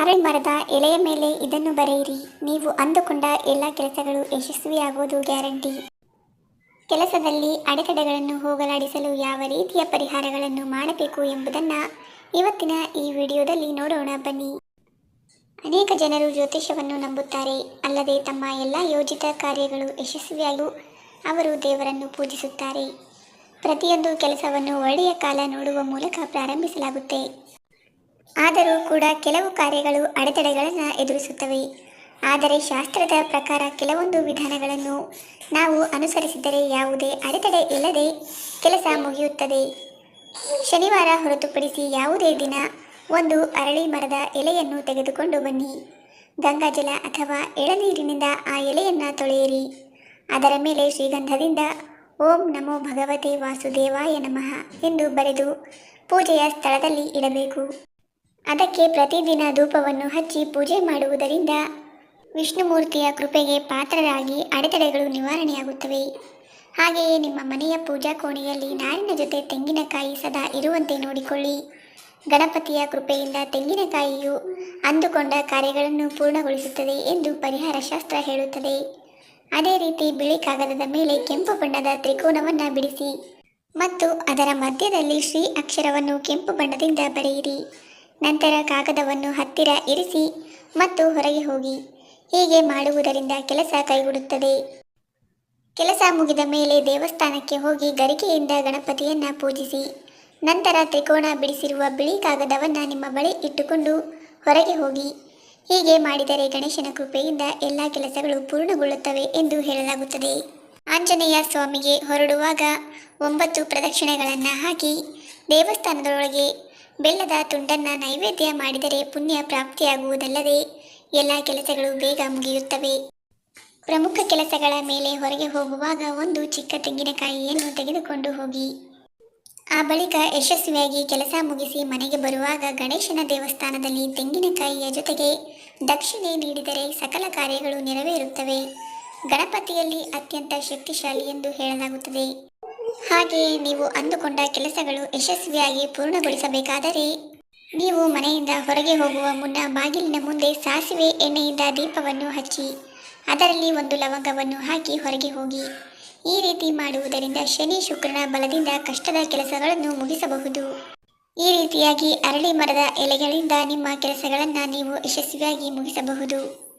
ಅರಳ್ ಮರದ ಎಲೆಯ ಮೇಲೆ ಇದನ್ನು ಬರೆಯಿರಿ. ನೀವು ಅಂದುಕೊಂಡ ಎಲ್ಲ ಕೆಲಸಗಳು ಯಶಸ್ವಿಯಾಗುವುದು ಗ್ಯಾರಂಟಿ. ಕೆಲಸದಲ್ಲಿ ಅಡೆತಡೆಗಳನ್ನು ಹೋಗಲಾಡಿಸಲು ಯಾವ ರೀತಿಯ ಪರಿಹಾರಗಳನ್ನು ಮಾಡಬೇಕು ಎಂಬುದನ್ನು ಇವತ್ತಿನ ಈ ವಿಡಿಯೋದಲ್ಲಿ ನೋಡೋಣ ಬನ್ನಿ. ಅನೇಕ ಜನರು ಜ್ಯೋತಿಷ್ಯವನ್ನು ನಂಬುತ್ತಾರೆ. ಅಲ್ಲದೆ ತಮ್ಮ ಎಲ್ಲ ಯೋಜಿತ ಕಾರ್ಯಗಳು ಯಶಸ್ವಿಯಾಗಲು ಅವರು ದೇವರನ್ನು ಪೂಜಿಸುತ್ತಾರೆ. ಪ್ರತಿಯೊಂದು ಕೆಲಸವನ್ನು ಒಳ್ಳೆಯ ಕಾಲ ನೋಡುವ ಮೂಲಕ ಪ್ರಾರಂಭಿಸಲಾಗುತ್ತೆ. ಆದರೂ ಕೂಡ ಕೆಲವು ಕಾರ್ಯಗಳು ಅಡೆತಡೆಗಳನ್ನು ಎದುರಿಸುತ್ತವೆ. ಆದರೆ ಶಾಸ್ತ್ರದ ಪ್ರಕಾರ ಕೆಲವೊಂದು ವಿಧಾನಗಳನ್ನು ನಾವು ಅನುಸರಿಸಿದರೆ ಯಾವುದೇ ಅಡೆತಡೆ ಇಲ್ಲದೆ ಕೆಲಸ ಮುಗಿಯುತ್ತದೆ. ಶನಿವಾರ ಹೊರತುಪಡಿಸಿ ಯಾವುದೇ ದಿನ ಒಂದು ಅರಳಿ ಮರದ ಎಲೆಯನ್ನು ತೆಗೆದುಕೊಂಡು ಬನ್ನಿ. ಗಂಗಾಜಲ ಅಥವಾ ಎಳನೀರಿನಿಂದ ಆ ಎಲೆಯನ್ನು ತೊಳೆಯಿರಿ. ಅದರ ಮೇಲೆ ಶ್ರೀಗಂಧದಿಂದ ಓಂ ನಮೋ ಭಗವತೆ ವಾಸುದೇವಾಯ ನಮಃ ಎಂದು ಬರೆದು ಪೂಜೆಯ ಸ್ಥಳದಲ್ಲಿ ಇಡಬೇಕು. ಅದಕ್ಕೆ ಪ್ರತಿದಿನ ಧೂಪವನ್ನು ಹಚ್ಚಿ ಪೂಜೆ ಮಾಡುವುದರಿಂದ ವಿಷ್ಣುಮೂರ್ತಿಯ ಕೃಪೆಗೆ ಪಾತ್ರರಾಗಿ ಅಡೆತಡೆಗಳು ನಿವಾರಣೆಯಾಗುತ್ತವೆ. ಹಾಗೆಯೇ ನಿಮ್ಮ ಮನೆಯ ಪೂಜಾ ಕೋಣೆಯಲ್ಲಿ ನಾರಿನ ಜೊತೆ ತೆಂಗಿನಕಾಯಿ ಸದಾ ಇರುವಂತೆ ನೋಡಿಕೊಳ್ಳಿ. ಗಣಪತಿಯ ಕೃಪೆಯಿಂದ ತೆಂಗಿನಕಾಯಿಯು ಅಂದುಕೊಂಡ ಕಾರ್ಯಗಳನ್ನು ಪೂರ್ಣಗೊಳಿಸುತ್ತದೆ ಎಂದು ಪರಿಹಾರ ಶಾಸ್ತ್ರ ಹೇಳುತ್ತದೆ. ಅದೇ ರೀತಿ ಬಿಳಿ ಕಾಗದದ ಮೇಲೆ ಕೆಂಪು ಬಣ್ಣದ ತ್ರಿಕೋನವನ್ನು ಬಿಡಿಸಿ ಮತ್ತು ಅದರ ಮಧ್ಯದಲ್ಲಿ ಶ್ರೀ ಅಕ್ಷರವನ್ನು ಕೆಂಪು ಬಣ್ಣದಿಂದ ಬರೆಯಿರಿ. ನಂತರ ಕಾಗದವನ್ನು ಹತ್ತಿರ ಇರಿಸಿ ಮತ್ತು ಹೊರಗೆ ಹೋಗಿ. ಹೀಗೆ ಮಾಡುವುದರಿಂದ ಕೆಲಸ ಕೈಗೂಡುತ್ತದೆ ಕೆಲಸ ಮುಗಿದ ಮೇಲೆ ದೇವಸ್ಥಾನಕ್ಕೆ ಹೋಗಿ ಗರಿಕೆಯಿಂದ ಗಣಪತಿಯನ್ನ ಪೂಜಿಸಿ. ನಂತರ ತ್ರಿಕೋಣ ಬಿಡಿಸಿರುವ ಬಿಳಿ ಕಾಗದವನ್ನು ನಿಮ್ಮ ಬಳಿ ಇಟ್ಟುಕೊಂಡು ಹೊರಗೆ ಹೋಗಿ. ಹೀಗೆ ಮಾಡಿದರೆ ಗಣೇಶನ ಕೃಪೆಯಿಂದ ಎಲ್ಲ ಕೆಲಸಗಳು ಪೂರ್ಣಗೊಳ್ಳುತ್ತವೆ ಎಂದು ಹೇಳಲಾಗುತ್ತದೆ. ಆಂಜನೇಯ ಸ್ವಾಮಿಗೆ ಹೊರಡುವಾಗ ಒಂಬತ್ತು ಪ್ರದಕ್ಷಿಣೆಗಳನ್ನು ಹಾಕಿ ದೇವಸ್ಥಾನದೊಳಗೆ ಬೆಲ್ಲದ ತುಂಡನ್ನು ನೈವೇದ್ಯ ಮಾಡಿದರೆ ಪುಣ್ಯ ಪ್ರಾಪ್ತಿಯಾಗುವುದಲ್ಲದೆ ಎಲ್ಲ ಕೆಲಸಗಳು ಬೇಗ ಮುಗಿಯುತ್ತವೆ. ಪ್ರಮುಖ ಕೆಲಸಗಳ ಮೇಲೆ ಹೊರಗೆ ಹೋಗುವಾಗ ಒಂದು ಚಿಕ್ಕ ತೆಂಗಿನಕಾಯಿಯನ್ನು ತೆಗೆದುಕೊಂಡು ಹೋಗಿ. ಆ ಬಳಿಕ ಯಶಸ್ವಿಯಾಗಿ ಕೆಲಸ ಮುಗಿಸಿ ಮನೆಗೆ ಬರುವಾಗ ಗಣೇಶನ ದೇವಸ್ಥಾನದಲ್ಲಿ ತೆಂಗಿನಕಾಯಿಯ ಜೊತೆಗೆ ದಕ್ಷಿಣೆ ನೀಡಿದರೆ ಸಕಲ ಕಾರ್ಯಗಳು ನೆರವೇರುತ್ತವೆ. ಗಣಪತಿಯಲ್ಲಿ ಅತ್ಯಂತ ಶಕ್ತಿಶಾಲಿ ಎಂದು ಹೇಳಲಾಗುತ್ತದೆ. ಹಾಗೆಯೇ ನೀವು ಅಂದುಕೊಂಡ ಕೆಲಸಗಳು ಯಶಸ್ವಿಯಾಗಿ ಪೂರ್ಣಗೊಳಿಸಬೇಕಾದರೆ ನೀವು ಮನೆಯಿಂದ ಹೊರಗೆ ಹೋಗುವ ಮುನ್ನ ಬಾಗಿಲಿನ ಮುಂದೆ ಸಾಸಿವೆ ಎಣ್ಣೆಯಿಂದ ದೀಪವನ್ನು ಹಚ್ಚಿ, ಅದರಲ್ಲಿ ಒಂದು ಲವಂಗವನ್ನು ಹಾಕಿ ಹೊರಗೆ ಹೋಗಿ. ಈ ರೀತಿ ಮಾಡುವುದರಿಂದ ಶನಿ ಶುಕ್ರನ ಬಲದಿಂದ ಕಷ್ಟದ ಕೆಲಸಗಳನ್ನು ಮುಗಿಸಬಹುದು. ಈ ರೀತಿಯಾಗಿ ಅರಳಿ ಮರದ ಎಲೆಗಳಿಂದ ನಿಮ್ಮ ಕೆಲಸಗಳನ್ನು ನೀವು ಯಶಸ್ವಿಯಾಗಿ ಮುಗಿಸಬಹುದು.